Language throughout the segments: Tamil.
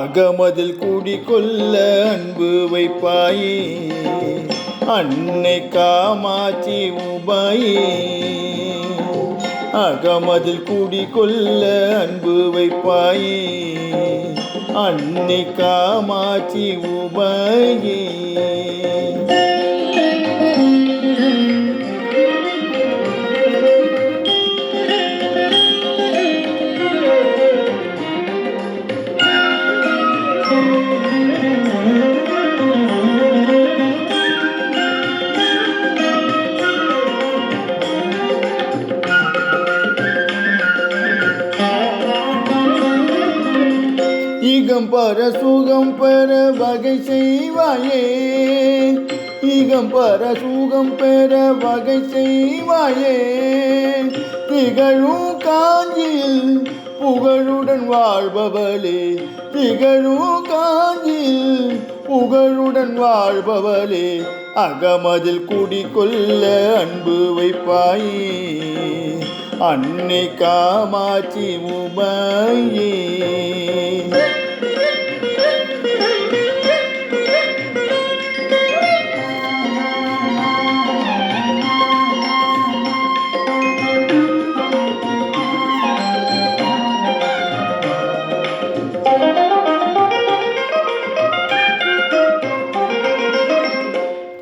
அகமதில் குடிகொள்ள அன்பு வைப்பாயே. அன்னை காமாட்சி உபாயே அகமதில் குடிகொள்ள அன்பு வைப்பாயே. அன்னை காமாட்சி உபாயே பர சுகம் பெற வகை செய்வாயே. ஈகம் பர சுகம் பெற வகை செய்வாயே. திகழும் காஞ்சில் புகழுடன் வாழ்பவளே. திகழும் காஞ்சில் புகழுடன் வாழ்பவளே. அகமதில் குடிக்கொள்ள அன்பு வைப்பாயே. அன்னை காமாட்சி உமையே.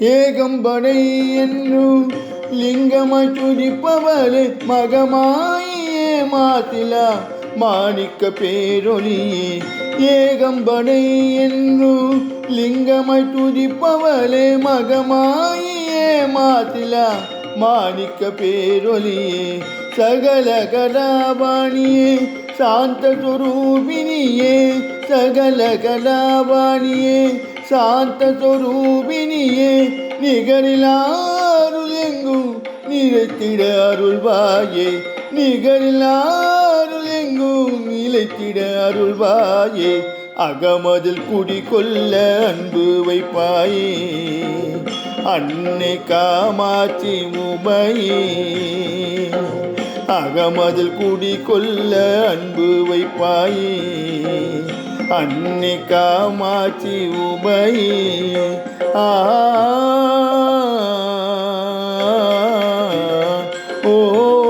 ஏகம்படை என்னும் லிங்கமாய் துதிப்பவளே மகமாயே மாத்திலா மாணிக்க பேரொலியே ஏகம்படை என்னும் லிங்கமாய் துதிப்பவளே மகமாயே மாத்திலா மாணிக்க பேரொலியே சகல கலாபாணியே சாந்த சொரூபினியே சகல கலாபாணியே சாந்த நிகரிலாருள் எங்கும் நிலைத்திட அருள்வாயே நிகரிலாருள் எங்கும் நிலைத்திட அருள்வாயே அகமதில் குடிகொள்ள அன்பு வைப்பாயே அன்னை காமாட்சி உமையே. அகமதில் குடிகொள்ள அன்பு வைப்பாயே. அன்னை காமாட்சி உமையே. ஆ. ஓ.